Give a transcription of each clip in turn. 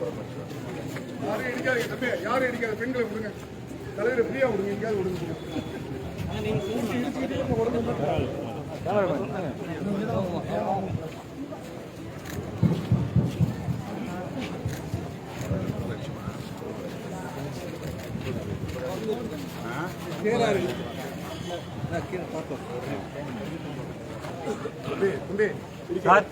யாரையும் இடிக்காது தம்பி. யாரையும் இடிக்காது பெண்களை விடுங்க. தலைவர் ஃப்ரீயா விடுங்க. எங்கேயாவது விடுங்க. இடிச்சுக்கிட்டே உடம்பு சார்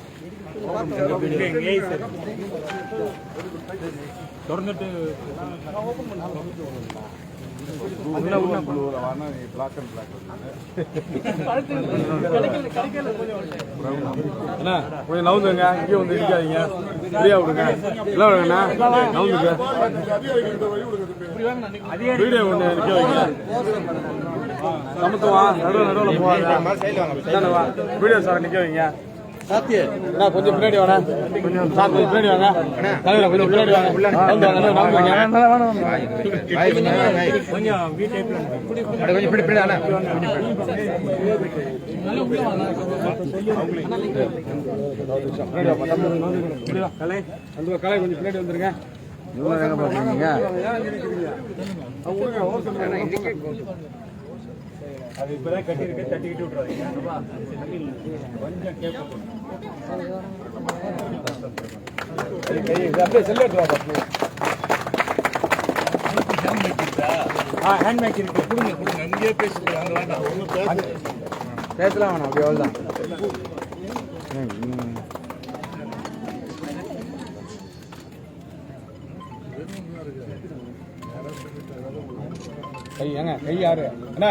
அண்ணா கொஞ்சம் நவுந்துங்க இங்கே வந்து இடிக்காதீங்க ஃப்ரீயா விடுங்க எல்லாம் விடுங்கண்ணா நவுந்துங்க வீடியோ ஒன்று நிற்க வைங்க சமத்துவம் நடுவில் நடுவில் போவாங்க வீடியோ சார் நிற்க வைங்க அண்ணா கொஞ்சம் பின்னாடி வாங்க கொஞ்சம் சார் கொஞ்சம் பின்னாடி வாங்க. தலைவர் கொஞ்சம் பின்னாடி வாங்க. நவுந்து வாங்க, நவுந்து வாங்க. கொஞ்சம் கொஞ்சம் பிடி பிடி அண்ணா கலை அந்த கலை கொஞ்சம் பின்னாடி வந்துருங்க இவ்வளோ எங்க பார்க்குறீங்க அது இப்பதான் கட்டியிருக்கு தட்டிக்கிட்டு விட்டுறாதீங்க. கொஞ்சம் கேட்கும் அப்படியே செல்லு ஆ ஹேண்ட் மேக் இருக்கு. கொடுங்க அங்கே வேண்டாம் பேசலாம் வேணாம் அப்படியே அவ்வளோதான் கை ஏங்க கை யாரு? அண்ணா.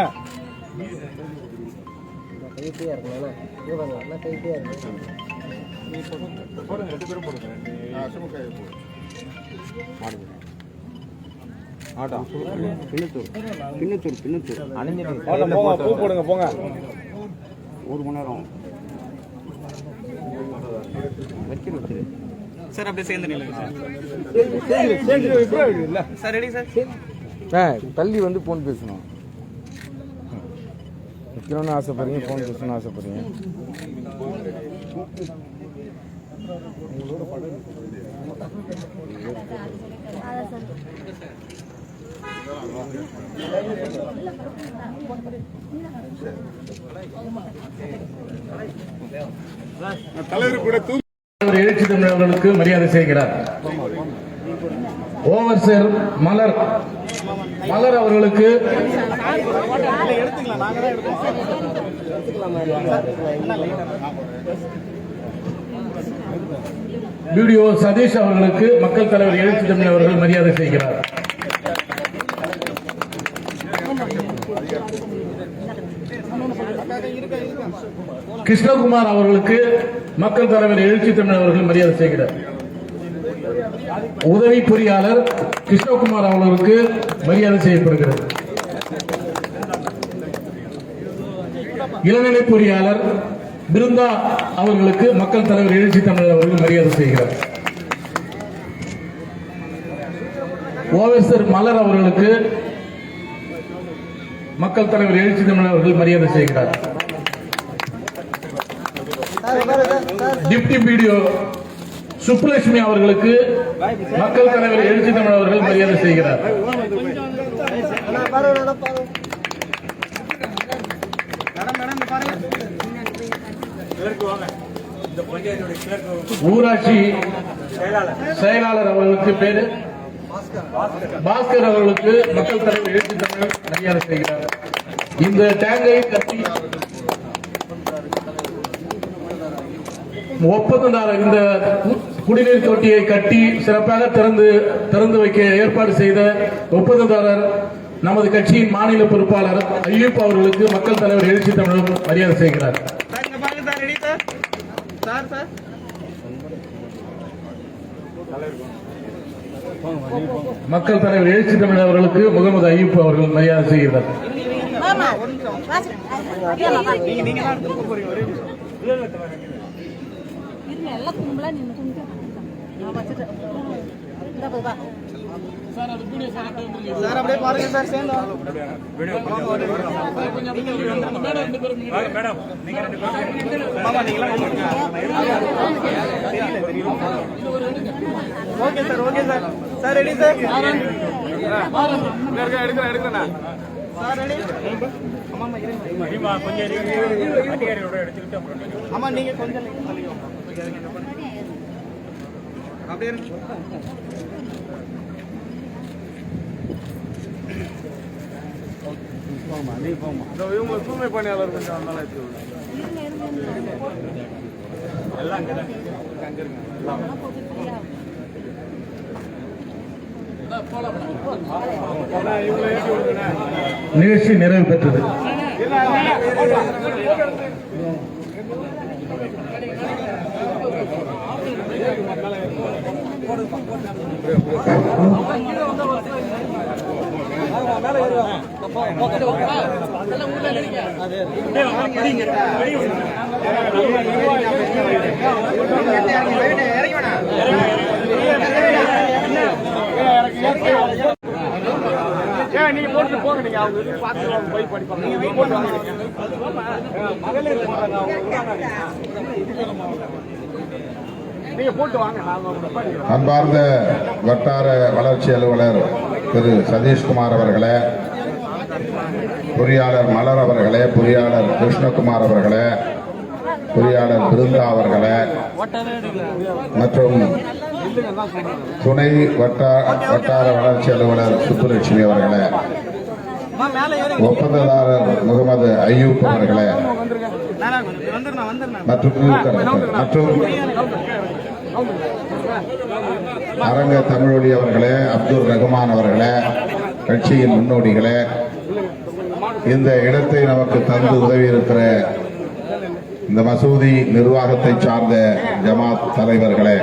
கைட்டே இருக்கணும் இது பண்ணலாம் கைட்டே இருக்கணும் போடுங்க ரெண்டு பேரும் போடுங்க சுமக்காய போ ஆட்டம் பின்னத்தூர் பின்னத்தூர் பின்னத்தூர் அவ்வளோ போங்க பூ போடுங்க போங்க ஒரு மணி நேரம் வச்சிரு வச்சிரு சார் அப்படியே சேர்ந்து நில்லுங்க இல்ல சார் ரெடி சார் தள்ளி வந்து ஃபோன் பேசணும் வைக்கணும்னு ஆசைப்படுறீங்க ஃபோன் பேசணும்னு ஆசைப்படுறீங்க தலைவர் கூட தூ எழுச்சி தமிழர்களுக்கு மரியாதை செய்கிறார். ஓவர்சர் மலர். மலர் அவர்களுக்கு வீடியோ சதீஷ் அவர்களுக்கு மக்கள் தலைவர் எழுச்சி தமிழ் அவர்கள் மரியாதை செய்கிறார். கிருஷ்ணகுமார் அவர்களுக்கு மக்கள் தலைவர் எழுச்சி தமிழ் அவர்கள் மரியாதை செய்கிறார். உதவி பொறியாளர் கிருஷ்ணகுமார் அவர்களுக்கு மரியாதை செய்யப்படுகிறது. இளநிலை பொறியாளர் பிருந்தா அவர்களுக்கு மக்கள் தலைவர் எழுச்சி தமிழர் அவர்கள் மரியாதை செய்கிறார். ஓவேசர் மலர் அவர்களுக்கு மக்கள் தலைவர் எழுச்சி தமிழர் அவர்கள் மரியாதை செய்கிறார். டிப்டி பிடிஓ சுப்புலட்சுமி அவர்களுக்கு மக்கள் தலைவர் எழுச்சி தமிழ் அவர்கள் மரியாதை செய்கிறார். ஊராட்சி செயலாளர் அவர்களுக்கு பேரு. பாஸ்கர் அவர்களுக்கு மக்கள் தலைவர் எழுச்சி தமிழ் மரியாதை செய்கிறார். இந்த டேங்கை கட்டி ஒப்பந்ததாரர் இந்த கு- குடிநீர் தொட்டியை கட்டி சிறப்பாக திறந்து திறந்து வைக்க ஏற்பாடு செய்த ஒப்பந்ததாரர் நமது கட்சியின் மாநில பொறுப்பாளர் ஐயூப் அவர்களுக்கு மக்கள் தலைவர் எழுச்சி தமிழகம் மரியாதை செய்கிறார். மக்கள் தலைவர் எழுச்சி தமிழர் அவர்களுக்கு முகமது ஐயூப் அவர்கள் மரியாதை செய்கிறார். நீங்க எல்லாம் கும்பலா நின்று சார் அப்படியே பாருங்க சார் சேர்ந்து ரெண்டு பேரும் okay sir okay sir. Sir ready sir? எடுக்கிறேன் எடுக்கிறேன் சார் ரெடி ஆமா நீங்க கொஞ்சம் அப்படியே. இவங்க தூய்மை பணியாளர் கொஞ்சம் அதனால ஏற்றி விடுங்கண்ணே. நிகழ்ச்சி நிறைவு பெற்றது. ஏன் நீங்க போட்டு போங்க நீங்க. அவங்க இது பார்த்து அவங்க போய் படிப்பாங்க. நீங்க போட்டு மகளிர் அவங்க விடுறாங்க. நீங்க போட்டு வாங்க நாங்க உங்களை படிக்கிறோம் அன்பார்ந்த வட்டார வளர்ச்சி அலுவலர் திரு சதீஷ்குமார் அவர்களே பொறியாளர் மலர் அவர்களே பொறியாளர் கிருஷ்ணகுமார் அவர்களே பொறியாளர் பிருந்தா அவர்களே மற்றும் துணை வட்டார வட்டார வளர்ச்சி அலுவலர் சுப்புலட்சுமி அவர்களே ஒப்பந்ததாரர் முகமது ஐயூப் அவர்களே மற்றும் மற்றும் அரங்க தமிழொலி அவர்களே அப்துல் ரகுமான் அவர்களே கட்சியின் முன்னோடிகளே இந்த இடத்தை நமக்கு தந்து உதவி இருக்கிற இந்த மசூதி நிர்வாகத்தை சார்ந்த ஜமாத் தலைவர்களே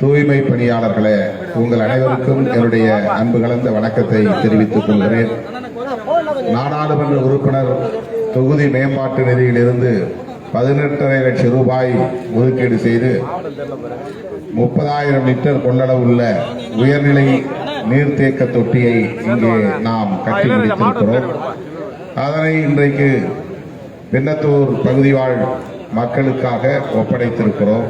தூய்மை பணியாளர்களே உங்கள் அனைவருக்கும் என்னுடைய அன்பு கலந்த வணக்கத்தை தெரிவித்துக் கொள்கிறேன். நாடாளுமன்ற உறுப்பினர் தொகுதி மேம்பாட்டு நிதியிலிருந்து பதினெட்டரை லட்சம் ரூபாய் ஒதுக்கீடு செய்து முப்பதாயிரம் லிட்டர் கொள்ளளவுள்ள உயர்நிலை நீர்த்தேக்க தொட்டியை இங்கே நாம் கட்டி முடித்திருக்கிறோம். அதனை இன்றைக்கு பின்னத்தூர் பகுதி வாழ் மக்களுக்காக ஒப்படைத்திருக்கிறோம்.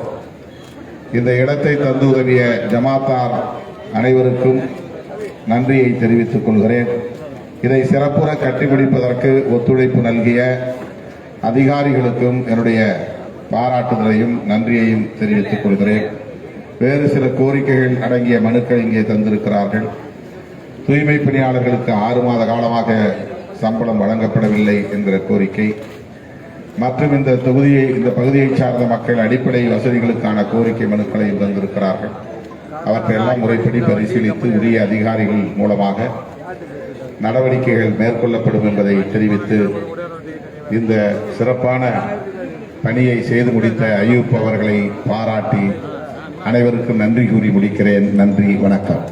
இந்த இடத்தை தந்து உதவிய ஜமாத்தார் அனைவருக்கும் நன்றியை தெரிவித்துக் கொள்கிறேன். இதை சிறப்புற கட்டிப்பிடிப்பதற்கு ஒத்துழைப்பு நல்கிய அதிகாரிகளுக்கும் என்னுடைய பாராட்டுதலையும் நன்றியையும் தெரிவித்துக் கொள்கிறேன். வேறு சில கோரிக்கைகள் அடங்கிய மனுக்கள் இங்கே தந்திருக்கிறார்கள். தூய்மை பணியாளர்களுக்கு ஆறு மாத காலமாக சம்பளம் வழங்கப்படவில்லை என்கிற கோரிக்கை. மற்றும் இந்த தொகுதியை இந்த பகுதியைச் சார்ந்த மக்கள் அடிப்படை வசதிகளுக்கான கோரிக்கை மனுக்களையும் தந்திருக்கிறார்கள். அவற்றையெல்லாம் முறைப்படி பரிசீலித்து உரிய அதிகாரிகள் மூலமாக நடவடிக்கைகள் மேற்கொள்ளப்படும் என்பதை தெரிவித்து இந்த சிறப்பான பணியை செய்து முடித்த ஐயூப் அவர்களை பாராட்டி அனைவருக்கும் நன்றி கூறி முடிக்கிறேன். நன்றி வணக்கம்.